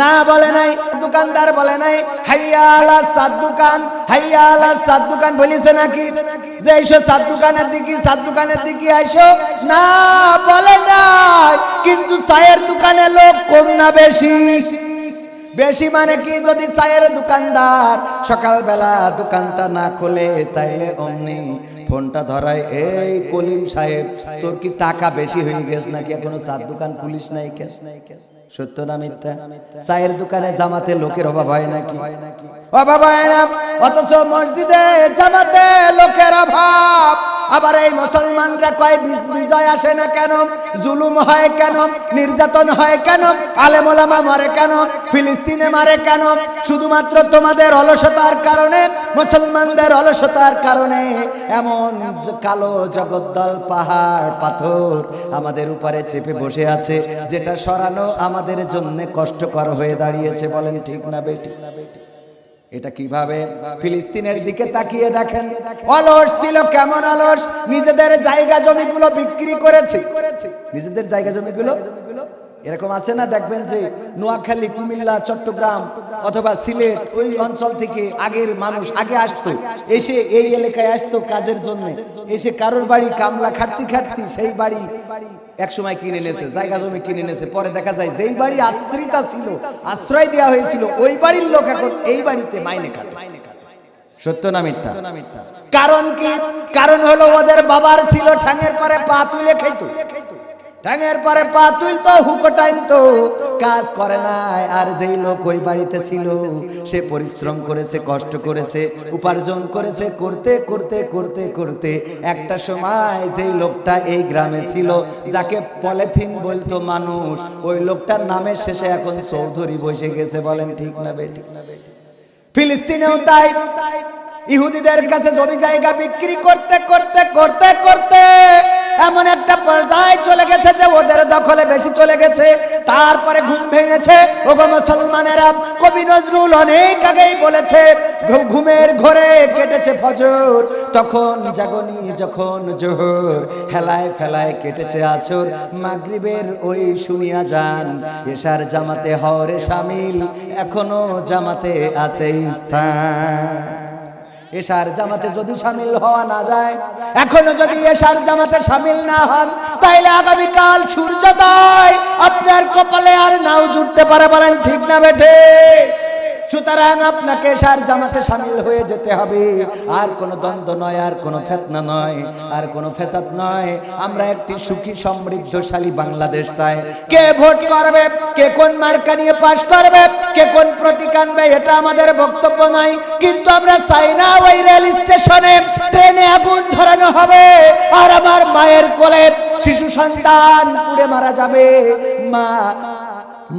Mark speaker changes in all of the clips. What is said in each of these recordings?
Speaker 1: না বলে নাই, দোকানদার বলে নাই, হাইয়ালা সাত দোকান, হাইয়ালা সাত দোকান বলিছে নাকি? যে এইসো সাত দোকানের দিকে, সাত দোকানের দিকে আইসো। না বলে নাই, কিন্তু চায়ের দোকানে লোক কম না বেশি? বেশি মানে কি? যদি চায়ের দোকানদার সকালবেলা দোকানটা না খোলে, তাইলে অমনি ফোনটা ধরায়, এই কলিম সাহেব, তোর কি টাকা বেশি হয়ে গেছে নাকি? এখনও চার দোকান পুলিশ নাই কেন? সত্য না মিথ্যা? চায়ের দোকানে জামাতে লোকের অভাব হয় নাকি? অভাব হয় না, অথচ মসজিদে জামাতে লোকের অভাব। আবার এই মুসলমানরা কয় বিজয় আসে না কেন? জুলুম হয় কেন? নির্যাতন হয় কেন? আলেমোলামা মারে কেন? ফিলিস্তিনে মারে কেন? শুধুমাত্র তোমাদের অলসতার কারণে, মুসলমানদের অলসতার কারণে এমন কালো জগদ্দল, পাহাড়, পাথর আমাদের উপরে চেপে বসে আছে, যেটা সরানো আমাদের জন্য কষ্টকর হয়ে দাঁড়িয়েছে, বলেন ঠিক না বেটি এটা কীভাবে ফিলিস্তিনের দিকে তাকিয়ে দেখেন? অলস ছিল, কেমন অলস? নিজেদের জায়গা জমিগুলো বিক্রি করেছে। নিজেদের জায়গা জমিগুলো? এরকম আছে না? দেখবেন যে নোয়াখালী, কুমিল্লা, চট্টগ্রাম অথবা সিলেট ওই অঞ্চল থেকে আগের মানুষ আগে আসতো, এসে এই এলাকায় আসতো কাজের জন্য। এসে কারোর বাড়ি কামলা খাটতি খাটতি, সেই বাড়ি এক সময় কিনে নিয়েছে জায়গা জমি কিনে নিয়েছে পরে দেখা যায় যেই বাড়ি আশ্রিতা ছিল, আশ্রয় দেওয়া হয়েছিল, ওই বাড়ির লোক এখন এই বাড়িতে মাইনে কাটে। সত্য না মিথ্যা? কারণ কি? কারণ হলো ওদের বাবার ছিল ঠ্যাঙের পরে পা তুলে খাইতো। ঠ্যাঙের পরে পা তুলতো, হুকো টাইনতো কাজ করে নাই, আর যেই লোক ওই বাড়িতে ছিল, সে পরিশ্রম করেছে, কষ্ট করেছে, উপার্জন করেছে, করতে করতে করতে করতে। একটা সময় যেই লোকটা এই গ্রামে ছিল, যাকে পলিথিন বলতো মানুষ, ওই লোকটার নামের শেষে এখন চৌধুরী বসে গেছে, বলেন ঠিক না বেটি ফিলিস্তিনেও তাই তাই। ইহুদিদের কাছে জমি জায়গা বিক্রি করতে করতে করতে করতে এমন একটা পর্যায়ে চলে গেছে যে ওদের দখলে বেশি চলে গেছে। তারপরে ঘুম ভেঙেছে। ওগো মুসলমানেরা, কবি নজরুল অনেক আগেই বলেছে ঘুমের ঘরে কেটেছে ফজর, তখন জাগনি যখন জোহর, হেলায় ফেলায় কেটেছে আছর। মাগরিবের ওই শুনিয়া যান, এশার জামাতে হরে শামিল এখনও জামাতে আছে স্থান। এশার জামাতে যদি সামিল হওয়া না যায়, এখনও যদি এশার জামাতে সামিল না হন, তাইলে আগামীকাল সূর্যোদয়। আপনার কপালে আর নাও জুটতে পারে বলেন ঠিক না বেঠে? সুতরাং আপনাকে সার জামাতে সামিল হয়ে যেতে হবে। আর কোনো দ্বন্দ্ব নয়, আর কোনো ফেতনা নয়, আর কোনো ফেসাদ নয়। আমরা একটি সুখী, সমৃদ্ধশালী বাংলাদেশ চাই। কে ভোট করবে? কে কোন মার্কা নিয়ে পাশ করবে? কে কোন প্রতীক আনবে এটা আমাদের বক্তব্য নয়। কিন্তু আমরা চাই না ওই রেল স্টেশনে ট্রেনে আগুন ধরানো হবে আর আমার মায়ের কোলে শিশু সন্তান পুড়ে মারা যাবে। মা,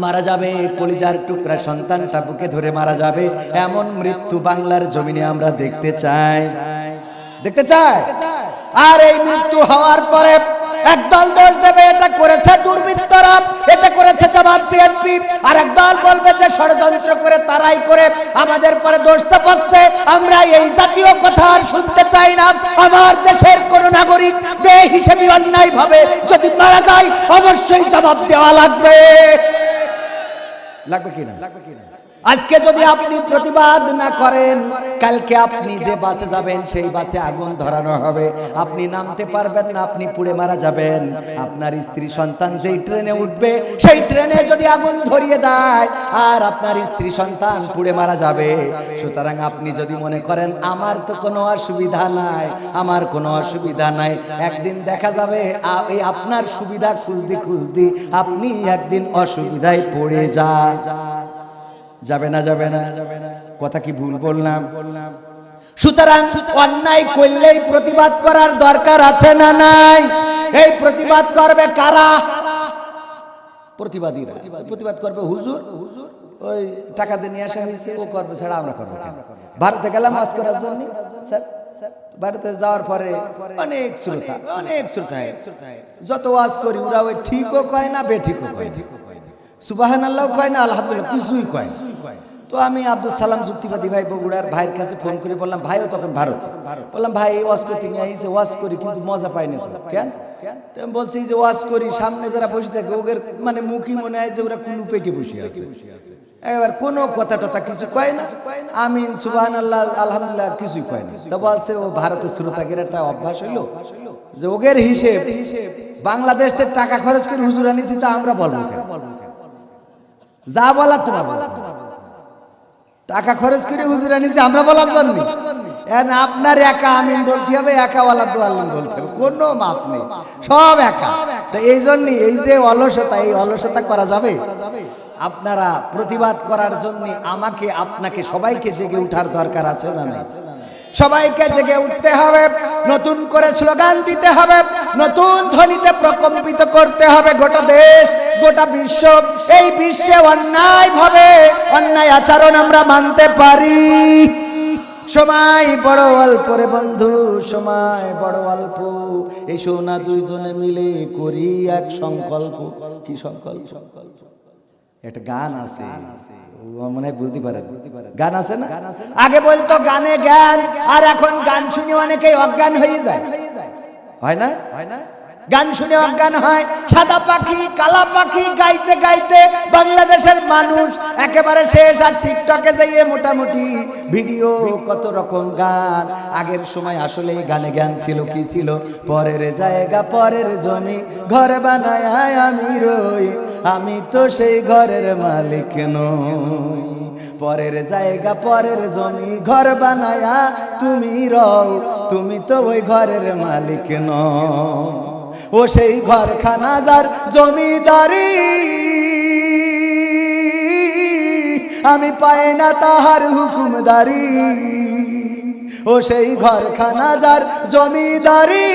Speaker 1: মারা যাবে, কলিজার টুকরা সন্তানটা বুকে ধরে মারা যাবে। এমন মৃত্যু বাংলার জমিনে আমরা দেখতে চাই। দেখতে চাই? আর এই মৃত্যু হওয়ার পরে একদল দোষ দেবে, এটা করেছে দুর্বৃত্তরা, এটা করেছে বিএনপি আর একদল বলবে যে ষড়যন্ত্র করে তারাই করে আমাদের পরে দোষ চাপাচ্ছে। আমরা এই জাতীয় কথা আর শুনতে চাই না। আমার দেশের কোন নাগরিক বে হিসেবে অন্যায় ভাবে যদি মারা যায় অবশ্যই জবাব দেওয়া লাগবে। লাগবে কিনা লাগবে কিনা আজকে যদি আপনি প্রতিবাদ না করেন, কালকে আপনি যে বাসে যাবেন, সেই বাসে আগুন ধরানো হবে। আপনি নামতে পারবেন না, আপনি পুড়ে মারা যাবেন। আপনার স্ত্রী সন্তান যেই ট্রেনে উঠবে, সেই ট্রেনে যদি আগুন ধরিয়ে দেয়, আর আপনার স্ত্রী সন্তান পুড়ে মারা যাবে। সুতরাং আপনি যদি মনে করেন, আমার তো কোনো অসুবিধা নাই, আমার কোনো অসুবিধা নাই। একদিন দেখা যাবে এই আপনার সুবিধা খুঁজদি খুঁজদি আপনি একদিন অসুবিধায় পড়ে যা যাবে না যাবে না। কথা কি ভুল বললাম? সুতরাং অন্যায় করলেই প্রতিবাদ করার দরকার আছে না নাই? এই প্রতিবাদ করবে কারা? প্রতিবাদীরা। প্রতিবাদ করবে হুজুর হুজুর ওই টাকা দিয়ে নিয়ে আসা হয়েছে ও করবে ছাড়া আমরা করব ভারতে গেলাম স্যার ভারতে যাওয়ার পরে অনেক শ্রোতা অনেক শ্রোতা যত ওয়াজ করি ওরা ওই ঠিকও কয় না বেঠিকও কয় সুবাহান আল্লাহ কয় না আলহামদুলিল্লাহ কিছুই কয় না। তো আমি আব্দুল সালাম যুক্তিবাদী ভাই বগুড়ার ভাইয়ের কাছে ফোন করে বললাম, ভাইও তখন ভারত। বললাম, ভাই ওয়াজ করতে নিয়ে আইসে ওয়াজ করি, কিন্তু মজা পাইনি কেন? বলছি যে ওয়াজ করি, সামনে যারা বসে থাকে, ওদের মানে মুখই মনে হয় যে ওরা কোনো পেটে বসে আছে। এবার কোনো কথা টথা কিছু কয় না। আমিন সুবাহান আল্লাহ আলহামদুলিল্লাহ, কিছুই কয় না। তা বলছে, ও ভারতের শ্রোতাগের একটা অভ্যাস হইল যে ওগের হিসেব, বাংলাদেশ থেকে টাকা খরচ করে হুজুর আনিছি তা আমরা বলব যা বলার তোমার বলো। টাকা খরচ করে হুজুর আনিছি আমরা বলার জন্য। আপনার একা আমিন বলতে হবে একা ওয়ালা আলম বলতে হবে। কোনো মাপ নেই। সব একা। তো এই জন্যই এই যে অলসতা, এই অলসতা করা যাবে? আপনারা প্রতিবাদ করার জন্য আমাকে, আপনাকে সবাইকে জেগে উঠার দরকার আছে না নাই? সবাইকে জেগে উঠতে হবে, নতুন করে স্লোগান দিতে হবে, নতুন ধ্বনিতে প্রকম্পিত করতে হবে গোটা দেশ, গোটা বিশ্ব। এই বিশ্বে অন্যায় ভাবে অন্যায় আচরণ আমরা মানতে পারি। সময় বড় অল্প রে বন্ধু, সময় বড় অল্প। এসো না দুইজনে মিলে করি এক সংকল্প। কি সংকল্প সংকল্প? একটা গান আছে। ও মনে হয় বুঝতে পারে। গান আছে না? আগে বলতো গানে জ্ঞান আর এখন গান শুনে অনেকেই অজ্ঞান হয়ে যায়। হয় না? হয় না? গান শুনে অজ্ঞান হয়। সাদা পাখি কালা পাখি গাইতে গাইতে বাংলাদেশের মানুষ একেবারে শেষ আর টিকটকে যাইয়ে মোটামুটি ভিডিও কত রকম গান। আগের সময় আসলে গানে জ্ঞান ছিল কি ছিল? পরের জায়গা পরের জমি ঘর বানায় আমি রই। আমি তো সেই ঘরের মালিক নই। পরের জায়গা, পরের জমি, ঘর বানায়া তুমি রও। তুমি তো ওই ঘরের মালিক নও। ও সেই ঘরখানা যার জমিদারি। আমি পাই না তাহার হুকুমদারি। ও সেই ঘরখানা যার জমিদারি।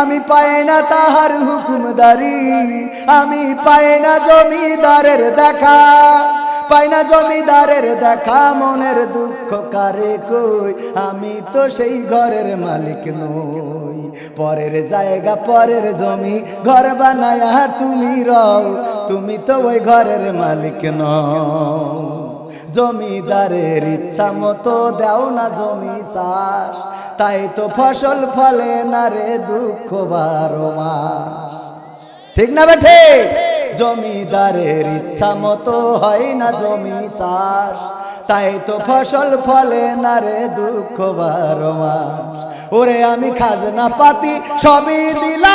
Speaker 1: আমি পাই না তাহার হুকুমদারি, আমি পাই না জমিদারের দেখা, পাই না জমিদারের দেখা, মনের দুঃখ কারে কই? আমি তো সেই ঘরের মালিক নই। পরের জায়গা, পরের জমি, ঘর বানায়া তুমি রও, তুমি তো ওই ঘরের মালিক নও। জমিদারের ইচ্ছা মতো দেও না জমি চাষ তাই তো ফসল ফলে না রে দুঃখ বারো মাস ঠিক না বেঠে জমিদারের ইচ্ছা মতো হয় না জমি চাষ। তাই তো ফসল ফলে না রে দুঃখ বারো মাস ওরে আমি খাজনা পাতি সবই দিলাম,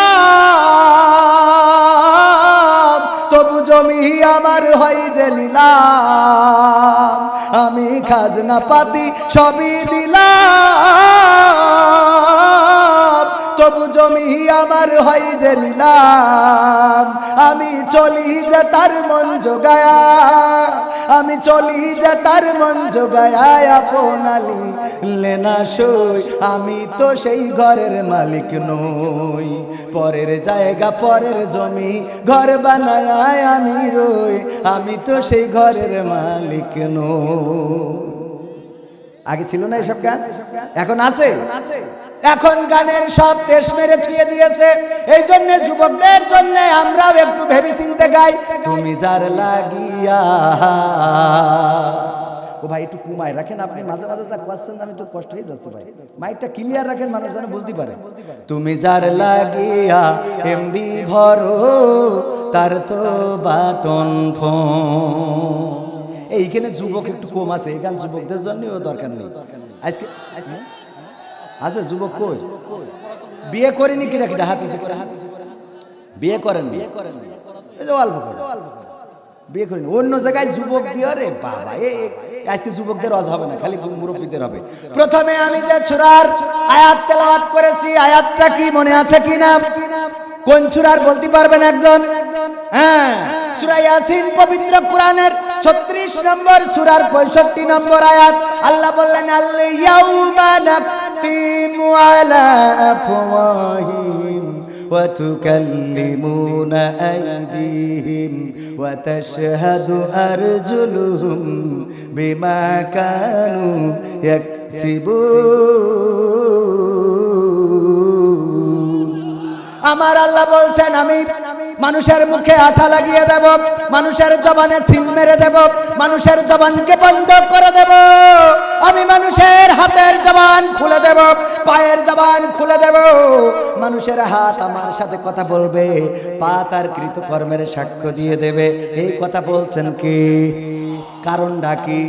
Speaker 1: তবু জমি আমার হয় যে নিলাম। আমি খাজনা পাতি সবই দিলাম। তবু জমি আমার হয় যে নিলাম। আমি চলি যে তার মন জোগায়া, আমি চলি যে তার মন জোগায়া আপনালি লেনা সই। আমি তো সেই ঘরের মালিক নই। পরের জায়গা, পরের জমি ঘর বানায় আমি রই। আমি তো সেই ঘরের মালিক নই। আগে ছিল না এসব গান? এখন আছে? এখন গানের সব দেশ মেরে থুয়ে দিয়েছে। এই জন্য যুবকদের জন্য আমরাও একটু ভেবে চিনতে গাই, তুমি যার লাগিয়া ও ভাই, একটু কুমায় রাখেন আপনি, মাঝে মাঝে যা আমি কষ্ট হয়ে যাচ্ছে ভাই। মাইকটা ক্লিয়ার রাখেন, মানুষ যেন বুঝতে পারে। তুমি যার লাগিয়া এমবি ভরো, তার তো বাটন ফোন। এইখানে যুবক একটু কম আছে, এই গান যুবকদের জন্য দরকার নেই। আজকে আজকে আছে যুবক কই? বিয়ে করেনি কি রাখি হাত উঁচু করে হাত উঁচু করে। বিয়ে করেন বিয়ে করেন এই যে অল্প করে। বিয়ে করেন। অন্য জায়গায় যুবক দিয়ে রে বাবা এ আজকে যুবকদের অজ হবে না খালি মুরব্বীদের হবে। প্রথমে আমি যে ছুরার আয়াত তেলাওয়াত করেছি আয়াতটা কি মনে আছে কি না? কোন সুরার বলতে পারবেন একজন? হ্যাঁ সূরা ইয়াসিন পবিত্র কোরআনের 36 নম্বর সূরার 65 নম্বর আয়াত। আল্লাহ বললেন আল ইয়াউমা تقيم على أفواههم وتكلمون أيديهم وتشهد أرجلهم بما كانوا يكسبون. আমার আল্লাহ বলছেন, আমি মানুষের মুখে আঠা লাগিয়ে দেব, মানুষের জবানে সিল মেরে দেব, মানুষের জবানকে বন্ধ করে দেব। আমি মানুষের হাতের জবান খুলে দেব, পায়ের জবান খুলে দেব। মানুষের হাত আমার সাথে কথা বলবে, পা তার কৃতকর্মের সাক্ষ্য দিয়ে দেবে। এই কথা বলছেন কি? কারণটা কি?